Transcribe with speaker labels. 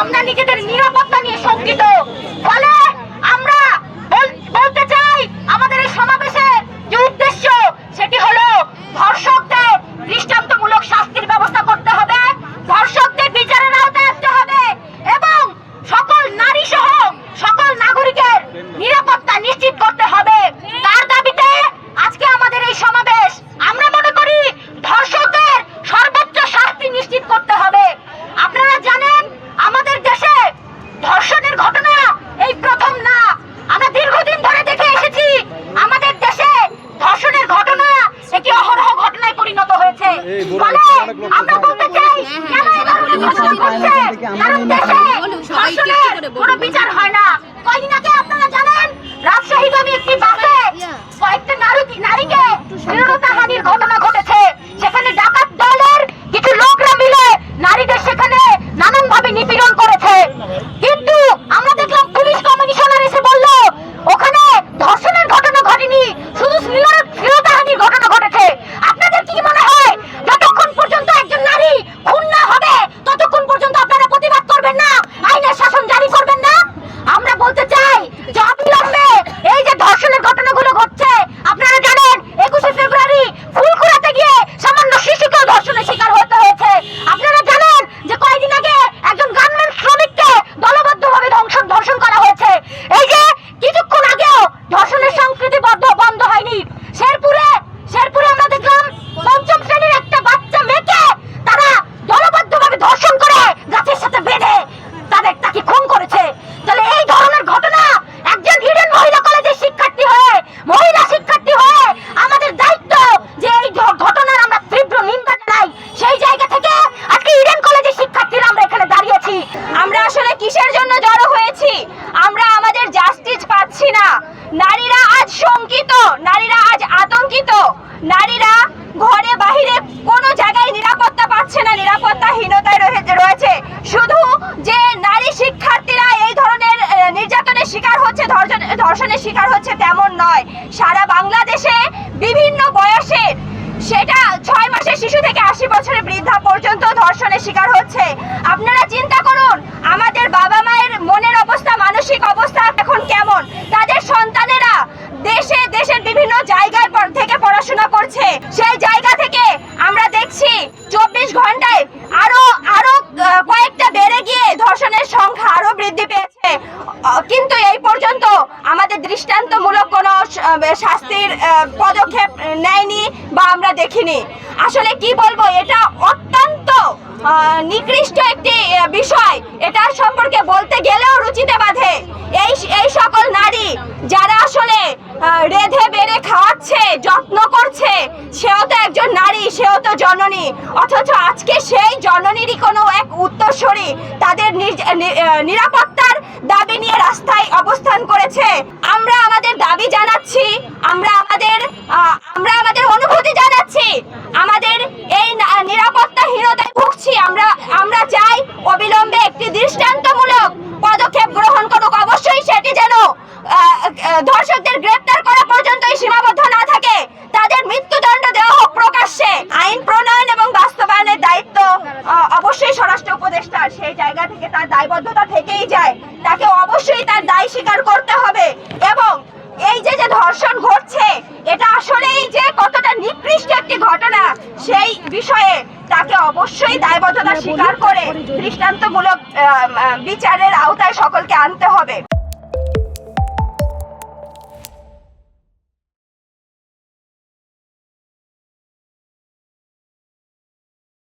Speaker 1: আমরা নিজেদের নিরাপত্তা নিয়ে শঙ্কিত। ফলে আমরা বলতে চাই আমাদের এই সমাবেশে যে উদ্দেশ্য আমরা বলতে চাই বিচার
Speaker 2: মানসিক অবস্থা এখন কেমন? তাদের সন্তানেরা দেশে, দেশের বিভিন্ন জায়গায় থেকে পড়াশোনা করছে। সেই জায়গা থেকে আমরা দেখছি চব্বিশ ঘন্টায় আরও আরও কয়েকটা বেড়ে গিয়ে ধর্ষণের সংখ্যা আরও বৃদ্ধি পেয়েছে। কিন্তু এই পর্যন্ত আমাদের দৃষ্টান্তমূলক কোনো শাস্তির পদক্ষেপ নেয়নি বা আমরা দেখিনি। আসলে কি বলব, এটা অত্যন্ত নিকৃষ্ট একটি বিষয়। এটা সম্পর্কে বলতে রুচিতে বাঁধে এই এই সকল নারী যারা আসলে রেধে বেড়ে খাওয়াচ্ছে, যত্ন করছে, সেও তো একজন নারী, সেও তো জননী। অথচ আজকে সেই জননীরই কোনো এক উত্তরস্বরী তাদের নিরাপত্তার ধর্ষকদের গ্রেপ্তার করা পর্যন্তই সীমাবদ্ধ না থাকে। তাদের মৃত্যুদণ্ড দেওয়া হোক প্রকাশ্যে। আইন প্রণয়ন এবং বাস্তবায়নের দায়িত্ব অবশ্যই স্বরাষ্ট্র উপদেষ্টার সেই জায়গা থেকে তার দায়বদ্ধতা থেকেই যায়। তাকে অবশ্যই তার দায় স্বীকার করতে হবে এবং এই যে যে ধর্ষণ ঘটছে এটা আসলেই যে কতটা নিকৃষ্ট একটি ঘটনা সেই বিষয়ে তাকে অবশ্যই দায়বদ্ধতা হ্যাঁ, স্বীকার করে দৃষ্টান্তমূলক বিচারের আওতায় সকলকে আনতে হবে।